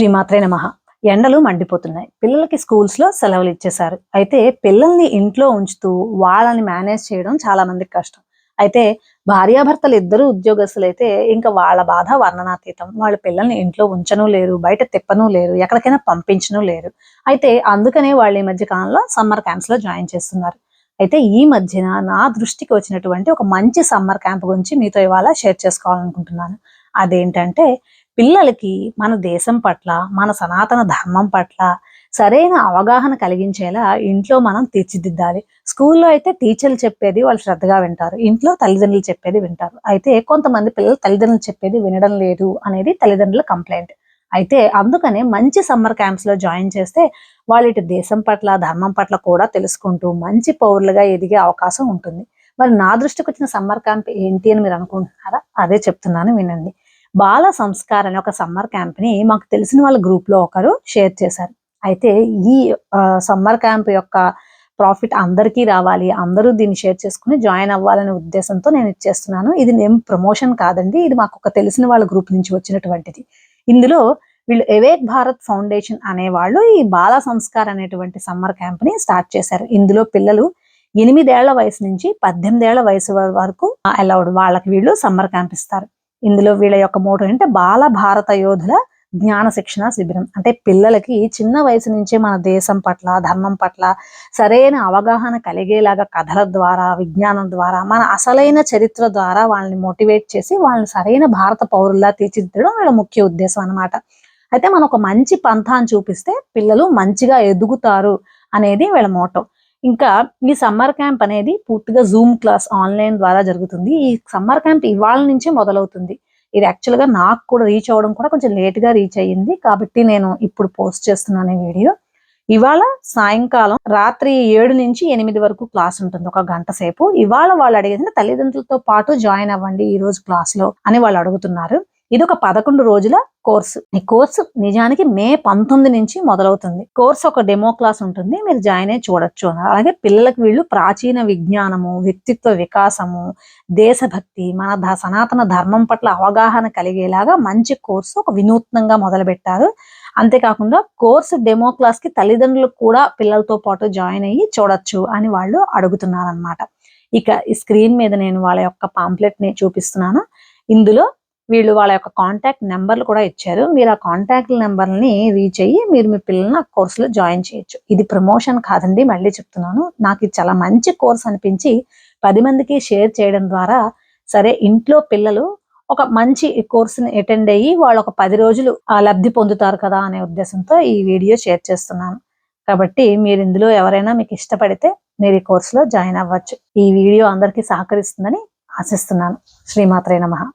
శ్రీమాత్రే నమ. ఎండలు మండిపోతున్నాయి. పిల్లలకి స్కూల్స్లో సెలవులు ఇచ్చేశారు. అయితే పిల్లల్ని ఇంట్లో ఉంచుతూ వాళ్ళని మేనేజ్ చేయడం చాలా మందికి కష్టం. అయితే భార్యాభర్తలు ఇద్దరు ఉద్యోగస్తులు అయితే ఇంకా వాళ్ళ బాధ వర్ణనాతీతం. వాళ్ళ పిల్లల్ని ఇంట్లో ఉంచను లేరు బయట తిప్పను లేరు ఎక్కడికైనా పంపించను లేరు. అయితే అందుకనే వాళ్ళు ఈ మధ్య కాలంలో సమ్మర్ క్యాంప్స్లో జాయిన్ చేస్తున్నారు. అయితే ఈ మధ్యన నా దృష్టికి వచ్చినటువంటి ఒక మంచి సమ్మర్ క్యాంప్ గురించి మీతో ఇవాళ షేర్ చేసుకోవాలనుకుంటున్నాను. అదేంటంటే పిల్లలకి మన దేశం పట్ల మన సనాతన ధర్మం పట్ల సరైన అవగాహన కలిగించేలా ఇంట్లో మనం తీర్చిదిద్దాలి. స్కూల్లో అయితే టీచర్లు చెప్పేది వాళ్ళు శ్రద్ధగా వింటారు. ఇంట్లో తల్లిదండ్రులు చెప్పేది వింటారు. అయితే కొంతమంది పిల్లలు తల్లిదండ్రులు చెప్పేది వినడం లేదు అనేది తల్లిదండ్రుల కంప్లైంట్. అయితే అందుకనే మంచి సమ్మర్ క్యాంప్స్లో జాయిన్ చేస్తే వాళ్ళు ఇటు దేశం పట్ల ధర్మం పట్ల కూడా తెలుసుకుంటూ మంచి పౌరులుగా ఎదిగే అవకాశం ఉంటుంది. మరి నా దృష్టికి వచ్చిన సమ్మర్ క్యాంప్ ఏంటి అని మీరు అనుకుంటున్నారా? అదే చెప్తున్నాను వినండి. బాల సంస్కార్ అనే ఒక సమ్మర్ క్యాంప్ని మాకు తెలిసిన వాళ్ళ గ్రూప్లో ఒకరు షేర్ చేశారు. అయితే ఈ సమ్మర్ క్యాంప్ యొక్క ప్రాఫిట్ అందరికీ రావాలి అందరూ దీన్ని షేర్ చేసుకుని జాయిన్ అవ్వాలనే ఉద్దేశంతో నేను ఇచ్చేస్తున్నాను ఇది ఏం ప్రమోషన్ కాదండి ఇది మాకు ఒక తెలిసిన వాళ్ళ గ్రూప్ నుంచి వచ్చినటువంటిది. ఇందులో వీళ్ళు ఎవేక్ భారత్ ఫౌండేషన్ అనే వాళ్ళు ఈ బాల సంస్కార్ అనేటువంటి సమ్మర్ క్యాంప్ని స్టార్ట్ చేశారు. ఇందులో పిల్లలు ఎనిమిదేళ్ళ వయసు నుంచి పద్దెనిమిదేళ్ళ వయసు వరకు అలౌడ్ వాళ్ళకి వీళ్ళు సమ్మర్ క్యాంప్ ఇస్తారు. ఇందులో వీళ్ళ యొక్క మోటో అంటే బాల భారత యోధుల జ్ఞాన శిక్షణ శిబిరం. అంటే పిల్లలకి చిన్న వయసు నుంచే మన దేశం పట్ల ధర్మం పట్ల సరైన అవగాహన కలిగేలాగా కథల ద్వారా విజ్ఞానం ద్వారా మన అసలైన చరిత్ర ద్వారా వాళ్ళని మోటివేట్ చేసి వాళ్ళని సరైన భారత పౌరుల్లా తీర్చిదిద్దడం వీళ్ళ ముఖ్య ఉద్దేశం అనమాట అయితే మనం ఒక మంచి పంథాన్ని చూపిస్తే పిల్లలు మంచిగా ఎదుగుతారు అనేది వీళ్ళ మోటో. ఇంకా ఈ సమ్మర్ క్యాంప్ అనేది పూర్తిగా జూమ్ క్లాస్ ఆన్లైన్ ద్వారా జరుగుతుంది. ఈ సమ్మర్ క్యాంప్ ఇవాళ నుంచే మొదలవుతుంది. ఇది యాక్చువల్గా నాకు కూడా రీచ్ అవ్వడం కూడా కొంచెం లేట్గా రీచ్ అయ్యింది. కాబట్టి నేను ఇప్పుడు పోస్ట్ చేస్తున్నాను ఈ వీడియో ఇవాళ సాయంకాలం రాత్రి ఏడు నుంచి ఎనిమిది వరకు క్లాస్ ఉంటుంది. ఒక గంట సేపు. ఇవాళ వాళ్ళు అడిగింది తల్లిదండ్రులతో పాటు జాయిన్ అవ్వండి ఈ రోజు క్లాస్లో అని వాళ్ళు అడుగుతున్నారు. ఇది ఒక పదకొండు రోజుల కోర్సు. ఈ కోర్సు నిజానికి మే పంతొమ్మిది నుంచి మొదలవుతుంది. కోర్సు ఒక డెమో క్లాస్ ఉంటుంది. మీరు జాయిన్ అయ్యి చూడొచ్చు అలాగే పిల్లలకు వీళ్ళు ప్రాచీన విజ్ఞానము వ్యక్తిత్వ వికాసము దేశభక్తి మన సనాతన ధర్మం పట్ల అవగాహన కలిగేలాగా మంచి కోర్సు ఒక వినూత్నంగా మొదలు పెట్టారు అంతేకాకుండా కోర్సు డెమో క్లాస్కి తల్లిదండ్రులు కూడా పిల్లలతో పాటు జాయిన్ అయ్యి చూడొచ్చు అని వాళ్ళు అడుగుతున్నారు అనమాట ఇక ఈ స్క్రీన్ మీద నేను వాళ్ళ యొక్క పాంప్లెట్ని చూపిస్తున్నాను. ఇందులో వీళ్ళు వాళ్ళ యొక్క కాంటాక్ట్ నెంబర్లు కూడా ఇచ్చారు. మీరు ఆ కాంటాక్ట్ నెంబర్ని రీచ్ అయ్యి మీరు మీ పిల్లల్ని ఆ కోర్సులో జాయిన్ చేయొచ్చు. ఇది ప్రమోషన్ కాదండి మళ్ళీ చెప్తున్నాను. నాకు ఇది చాలా మంచి కోర్స్ అనిపించి పది మందికి షేర్ చేయడం ద్వారా సరే ఇంట్లో పిల్లలు ఒక మంచి కోర్సుని అటెండ్ అయ్యి వాళ్ళు ఒక పది రోజులు ఆ లబ్ధి పొందుతారు కదా అనే ఉద్దేశంతో ఈ వీడియో షేర్ చేస్తున్నాను. కాబట్టి మీరు ఇందులో ఎవరైనా మీకు ఇష్టపడితే మీరు ఈ కోర్సులో జాయిన్ అవ్వచ్చు. ఈ వీడియో అందరికీ సహకరిస్తుందని ఆశిస్తున్నాను. శ్రీమాత్రే నమః.